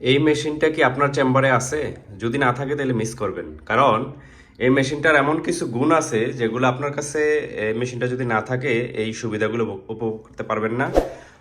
এই মেশিনটা কি আপনার চেম্বারে আছে? যদি না থাকে তাহলে মিস করবেন। কারণ এই মেশিনটার এমন কিছু গুণ আছে যেগুলো আপনার কাছে এই মেশিনটা যদি না থাকে, এই সুবিধাগুলো উপ- উপভোগ করতে পারবেন না।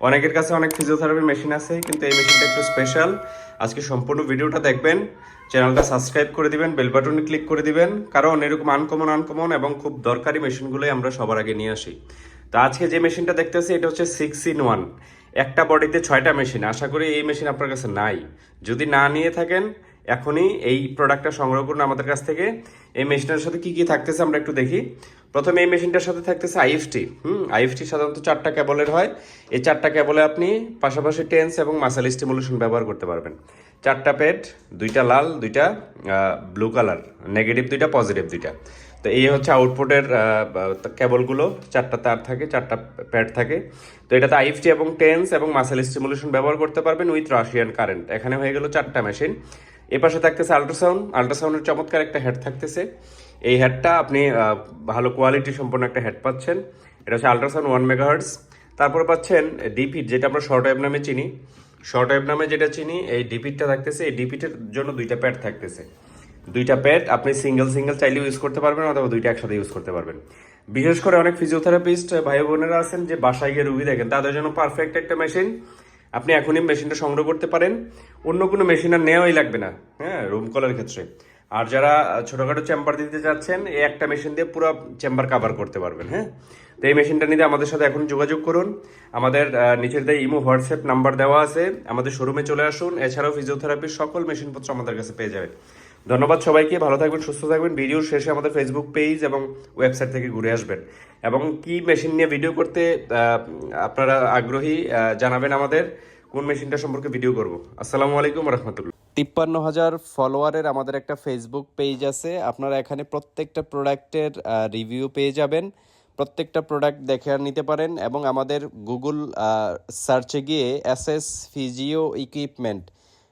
অনেকের কাছে অনেক ফিজিওথেরাপি মেশিন আছে, কিন্তু এই মেশিনটা একটু স্পেশাল আজকে সম্পূর্ণ ভিডিওটা দেখবেন চ্যানেলটা সাবস্ক্রাইব করে দিবেন বেল বাটনে ক্লিক করে দিবেন। কারণ এরকম আনকমন আনকমন এবং খুব দরকারি মেশিনগুলোই আমরা সবার আগে নিয়ে আসি। তো আজকে যে মেশিনটা দেখতেছি, এটা হচ্ছে সিক্স ইন ওয়ান একটা বডিতে ছয়টা মেশিন আশা করি এই মেশিন আপনার কাছে নাই। যদি না নিয়ে থাকেন এখনই এই প্রোডাক্টটা সংগ্রহ করুন আমাদের কাছ থেকে। এই মেশিনের সাথে কি কি থাকতেছে আমরা একটু দেখি। প্রথমে এই মেশিনটার সাথে থাকতেছে আইএফটি হুম? আইএফটি সাধারণত চারটা কেবলের হয়। এই চারটা কেবলে আপনি পাশাপাশি টেন্স এবং মাসাল স্টিমুলেশন ব্যবহার করতে পারবেন। চারটা পেড দুইটা লাল, দুইটা ব্লু কালার নেগেটিভ দুইটা পজিটিভ দুইটা। তো এই হচ্ছে আউটপুটের কেবলগুলো চারটা তার থাকে, চারটা প্যাড থাকে। তো এটাতে আইএফটি এবং টেন্স এবং মাসেল স্টিমুলেশন ব্যবহার করতে পারবেন উইথ রাশিয়ান কারেন্ট এখানে হয়ে গেল চারটা মেশিন এ পাশে থাকতেছে আল্ট্রাসাউন্ড আল্ট্রাসাউন্ডের চমৎকার একটা হেড থাকতেছে। এই হেডটা আপনি ভালো কোয়ালিটি সম্পন্ন একটা হেড পাচ্ছেন। এটা হচ্ছে আল্ট্রাসাউন্ড ওয়ান মেগাহার্টস তারপরে পাচ্ছেন ডিপিট যেটা আমরা শর্ট ওয়েভ নামে চিনি। শর্ট ওয়েভ নামে যেটা চিনি, এই ডিপিটটা থাকতেছে। এই ডিপিটের জন্য দুইটা প্যাড থাকতেছে। দুইটা প্যাড আপনি সিঙ্গেল সিঙ্গেল চাইলে ইউজ করতে পারবেন অথবা দুইটা একসাথে ইউজ করতে পারবেন। বিশেষ করে অনেক ফিজিওথেরাপিস্ট ভাই বোনেরা আছেন যে বাসায় গিয়ে রুগী দেখেন, তাদের জন্য পারফেক্ট একটা মেশিন আপনি এখনই মেশিনটা সংগ্রহ করতে পারেন। অন্য কোনো মেশিন আর নেওয়াই লাগবে না। হ্যাঁ রুম কলের ক্ষেত্রে। আর যারা ছোটোখাটো চেম্বার দিতে যাচ্ছেন, এই একটা মেশিন দিয়ে পুরো চেম্বার কাভার করতে পারবেন হ্যাঁ? তো এই মেশিনটা নিতে আমাদের সাথে এখন যোগাযোগ করুন। আমাদের নিচের দিয়ে ইমো, হোয়াটসঅ্যাপ নাম্বার দেওয়া আছে। আমাদের শোরুমে চলে আসুন। এছাড়াও ফিজিওথেরাপির সকল মেশিনপত্র আমাদের কাছে পেয়ে যাবেন। ধন্যবাদ সবাইকে, ভালো থাকবেন, সুস্থ থাকবেন। ভিডিওর শেষে আমাদের ফেসবুক পেজ এবং ওয়েবসাইট থেকে ঘুরে আসবেন। এবং কি মেশিন নিয়ে ভিডিও করতে আপনারা আগ্রহী জানাবেন আমাদের, কোন মেশিনটা সম্পর্কে ভিডিও করব। আসসালামু আলাইকুম রহমতুল্লাহ তিপ্পান্ন হাজার ফলোয়ারের আমাদের একটা ফেসবুক পেজ আছে। আপনারা এখানে প্রত্যেকটা প্রোডাক্টের রিভিউ পেয়ে যাবেন। প্রত্যেকটা প্রোডাক্ট দেখে নিতে পারেন এবং আমাদের গুগল সার্চে গিয়ে এস এস ফিজিও ইকুইপমেন্ট